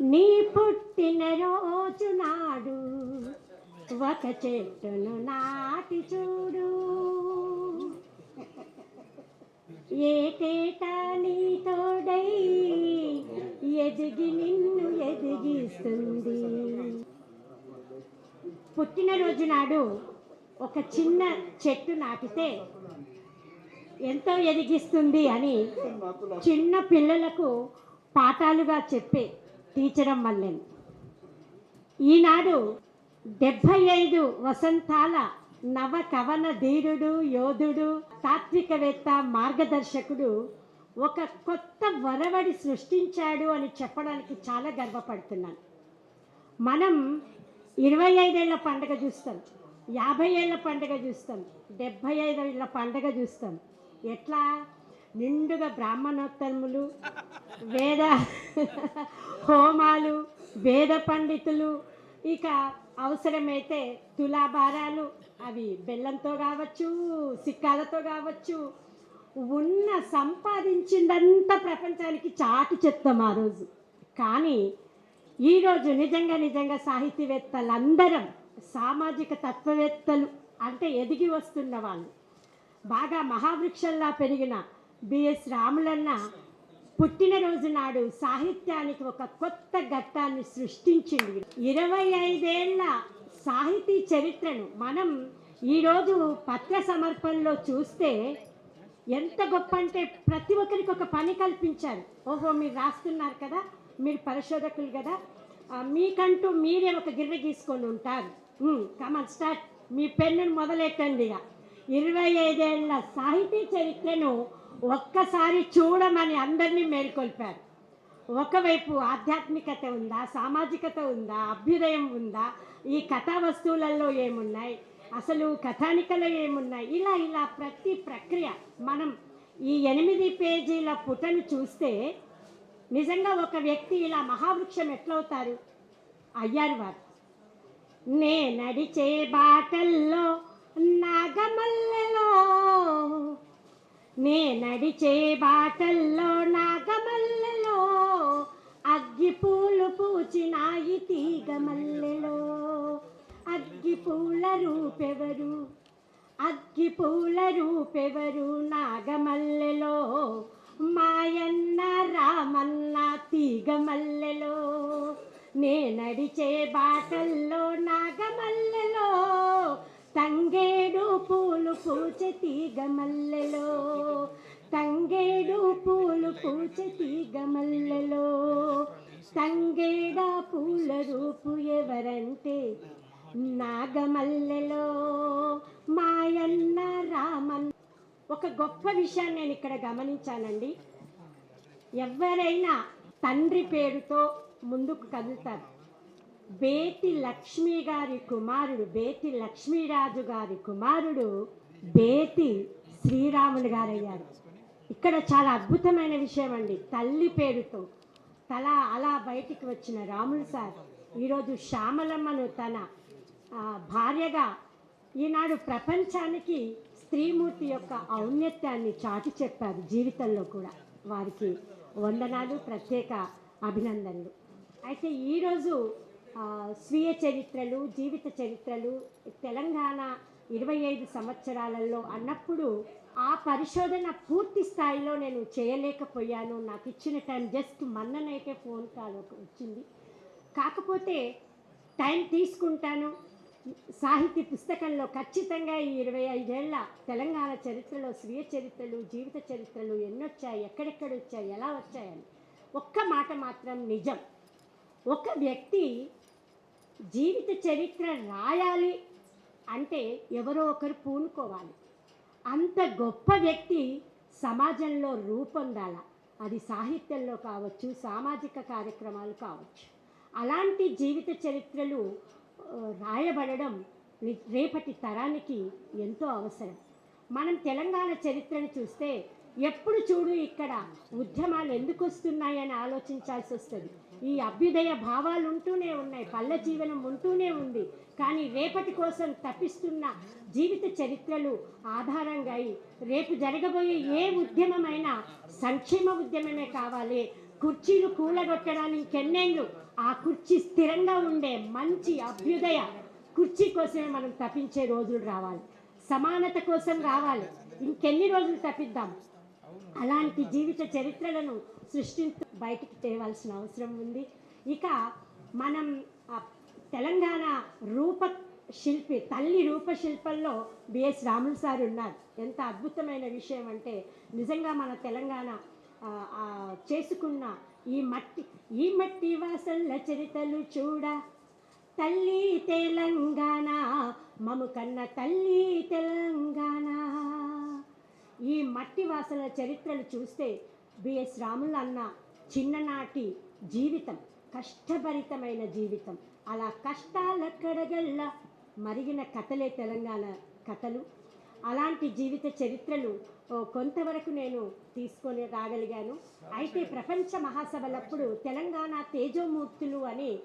నీ పుట్టిన రోజు నాడు ఒక చెట్టును నాటి చూడు. ఏటేటా నీ తోడై ఎదిగి నిన్ను ఎదిగిస్తుంది. పుట్టినరోజు నాడు ఒక చిన్న చెట్టు నాటితే ఎంతో ఎదిగిస్తుంది అని చిన్న పిల్లలకు పాఠాలుగా చెప్పే టీచరం మల్లెన్ ఈనాడు డెబ్భై ఐదు వసంతాల నవ కవన ధీరుడు యోధుడు తాత్వికవేత్త మార్గదర్శకుడు ఒక కొత్త వరవడి సృష్టించాడు అని చెప్పడానికి చాలా గర్వపడుతున్నాను. మనం ఇరవై ఐదేళ్ళ పండగ చూస్తాం యాభై ఏళ్ళ పండగ చూస్తాం డెబ్భై ఐదేళ్ళ పండగ చూస్తాం. ఎట్లా? నిండుగా బ్రాహ్మణోత్తములు వేద హోమాలు వేద పండితులు. ఇక అవసరమైతే తులాభారాలు అవి బెల్లంతో కావచ్చు సిక్కాలతో కావచ్చు. ఉన్న సంపాదించిందంతా ప్రపంచానికి చాటు చెప్తాం ఆ రోజు. కానీ ఈరోజు నిజంగా నిజంగా సాహితీవేత్తలందరం సామాజిక తత్వవేత్తలు అంటే ఎదిగి వస్తున్న వాళ్ళు బాగా మహావృక్షంలా పెరిగిన బిఎస్ రాములన్న పుట్టినరోజు నాడు సాహిత్యానికి ఒక కొత్త ఘట్టాన్ని సృష్టించింది. ఇరవై ఐదేళ్ళ సాహితీ చరిత్రను మనం ఈరోజు పత్ర సమర్పణలో చూస్తే ఎంత గొప్ప అంటే ప్రతి ఒక్కరికి ఒక పని కల్పించారు. ఓహో మీరు రాస్తున్నారు కదా మీరు పరిశోధకులు కదా మీకంటూ మీరే ఒక గిర్ర గీసుకొని ఉంటారు. కమన్ స్టార్ట్ మీ పెన్నును మొదలెట్టండి ఇక. ఇరవై ఐదేళ్ళ సాహితీ చరిత్రను ఒక్కసారి చూడమని అందరినీ మేల్కొల్పారు. ఒకవైపు ఆధ్యాత్మికత ఉందా సామాజికత ఉందా అభ్యుదయం ఉందా ఈ కథా వస్తువులలో ఏమున్నాయి అసలు కథానికలో ఏమున్నాయి ఇలా ఇలా ప్రతి ప్రక్రియ మనం ఈ ఎనిమిది పేజీల పుటను చూస్తే నిజంగా ఒక వ్యక్తి ఇలా మహావృక్షం ఎట్లవుతారు? అయ్యారు వారు. నే నడిచే బాటల్లో నాగమల్లలో. నే నడిచే బాటల్లో నాగమల్లలో. అగ్గి పూలు పూచినాయి తీగమల్లెలో. అగ్గి పూల రూపెవరు? అగ్గి పూల రూపెవరు నాగమల్లెలో? మాయన్న రామన్న తీగమల్లెలో. నే నడిచే బాటల్లో నాగమల్లెలో. తంగేడు పూలు పూచె తీగ మల్లెలో. తంగేడు పూలు పూచె తీగ మల్లెలో. తంగేడ పూల రూపు ఎవరంటే నాగమల్లెలో. మాయన్న రామన్. ఒక గొప్ప విషయాన్ని నేను ఇక్కడ గమనించానండి. ఎవరైనా తండ్రి పేరుతో ముందుకు కదులుతారు. బేతి లక్ష్మి గారి కుమారుడు బేతి లక్ష్మీరాజు గారి కుమారుడు బేతి శ్రీరాములు గారయ్యారు. ఇక్కడ చాలా అద్భుతమైన విషయం అండి తల్లి పేరుతో తల అలా బయటికి వచ్చిన రాములు సార్ ఈరోజు శ్యామలమ్మను తన భార్యగా ఈనాడు ప్రపంచానికి స్త్రీమూర్తి యొక్క ఔన్నత్యాన్ని చాటి చెప్పారు జీవితంలో కూడా. వారికి వందనాలు ప్రత్యేక అభినందనలు. అయితే ఈరోజు స్వీయ చరిత్రలు జీవిత చరిత్రలు తెలంగాణ ఇరవై ఐదు సంవత్సరాలలో అన్నప్పుడు ఆ పరిశోధన పూర్తి స్థాయిలో నేను చేయలేకపోయాను. నాకు ఇచ్చిన టైం జస్ట్ మన్ననైతే ఫోన్ కాల్ ఒక వచ్చింది. కాకపోతే టైం తీసుకుంటాను. సాహిత్య పుస్తకంలో ఖచ్చితంగా ఈ ఇరవై ఐదేళ్ళ తెలంగాణ చరిత్రలో స్వీయ చరిత్రలు జీవిత చరిత్రలు ఎన్నొచ్చాయి ఎక్కడెక్కడ వచ్చాయి ఎలా వచ్చాయని ఒక్క మాట మాత్రం నిజం. ఒక వ్యక్తి జీవిత చరిత్ర రాయాలి అంటే ఎవరో ఒకరు పూనుకోవాలి. అంత గొప్ప వ్యక్తి సమాజంలో రూపొందాల. అది సాహిత్యంలో కావచ్చు సామాజిక కార్యక్రమాలు కావచ్చు. అలాంటి జీవిత చరిత్రలు రాయబడడం రేపటి తరానికి ఎంతో అవసరం. మనం తెలంగాణ చరిత్రను చూస్తే ఎప్పుడు చూడు ఇక్కడ ఉద్యమాలు ఎందుకు వస్తున్నాయని ఆలోచించాల్సి వస్తుంది. ఈ అభ్యుదయ భావాలు ఉంటూనే ఉన్నాయి పల్లె జీవనం ఉంటూనే ఉంది. కానీ రేపటి కోసం తప్పిస్తున్న జీవిత చరిత్రలు ఆధారంగా అయి రేపు జరగబోయే ఏ ఉద్యమమైనా సంక్షేమ ఉద్యమమే కావాలి. కుర్చీలు కూలగొట్టడానికి ఇంకెన్నేళ్ళు ఆ కుర్చీ స్థిరంగా ఉండే మంచి అభ్యుదయ కుర్చీ కోసమే మనం తప్పించే రోజులు రావాలి. సమానత కోసం రావాలి. ఇంకెన్ని రోజులు తప్పిద్దాం? అలాంటి జీవిత చరిత్రలను సృష్టించు బయటకు తేవాల్సిన అవసరం ఉంది. ఇక మనం తెలంగాణ రూప శిల్పి తల్లి రూపశిల్పంలో బిఎస్ రాములు సార్ ఉన్నారు. ఎంత అద్భుతమైన విషయం అంటే నిజంగా మన తెలంగాణ చేసుకున్న ఈ మట్టి ఈ మట్టి వాసనల చరితలు చూడ. తల్లి తెలంగాణ మము కన్న తల్లి తెలంగాణ. ఈ మట్టి వాసన చరిత్రలు చూస్తే బిఎస్ రాములు అన్న చిన్ననాటి జీవితం కష్టభరితమైన జీవితం. అలా కష్టాల మరిగిన కథలే తెలంగాణ కథలు. అలాంటి జీవిత చరిత్రలు కొంతవరకు నేను తీసుకొని రాగలిగాను. అయితే ప్రపంచ మహాసభలప్పుడు తెలంగాణ తేజోమూర్తులు అని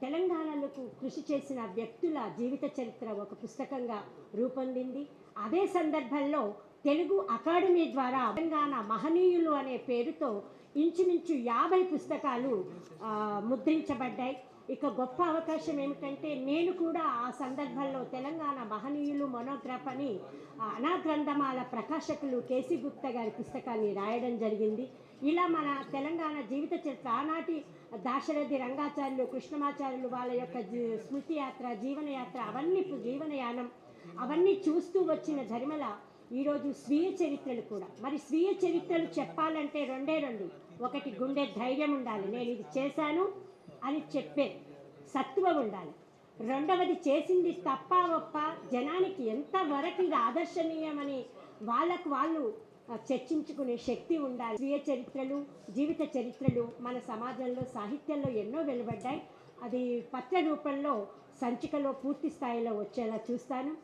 తెలంగాణలకు కృషి చేసిన వ్యక్తుల జీవిత చరిత్ర ఒక పుస్తకంగా రూపొందింది. అదే సందర్భంలో తెలుగు అకాడమీ ద్వారా తెలంగాణ మహనీయులు అనే పేరుతో ఇంచుమించు యాభై పుస్తకాలు ముద్రించబడ్డాయి. ఇక గొప్ప అవకాశం ఏమిటంటే నేను కూడా ఆ సందర్భంలో తెలంగాణ మహనీయులు మొనోగ్రాఫ్ అని అనాగ్రంథమాల ప్రకాశకులు కేసీ గుప్తా గారి పుస్తకాన్ని రాయడం జరిగింది. ఇలా మన తెలంగాణ జీవిత చరిత్ర ఆనాటి దాశరథి రంగాచార్యులు కృష్ణమాచార్యులు వాళ్ళ యొక్క జీ- స్మృతి యాత్ర జీవనయాత్ర అవన్నీ జీవనయానం అవన్నీ చూస్తూ వచ్చిన జరిమల ఈరోజు స్వీయ చరిత్రలు కూడా. మరి స్వీయ చరిత్రలు చెప్పాలంటే రెండే రెండు. ఒకటి గుండె ధైర్యం ఉండాలి. నేను ఇది చేశాను అని చెప్పే సత్వం ఉండాలి. రెండవది చేసింది తప్ప ఒప్ప జనానికి ఎంతవరకు ఇది ఆదర్శనీయమని వాళ్ళకు వాళ్ళు చర్చించుకునే శక్తి ఉండాలి. స్వీయ చరిత్రలు జీవిత చరిత్రలు మన సమాజంలో సాహిత్యంలో ఎన్నో వెలువడ్డాయి. అది పత్ర రూపంలో సంచికలో పూర్తి స్థాయిలో వచ్చేలా చూస్తాను.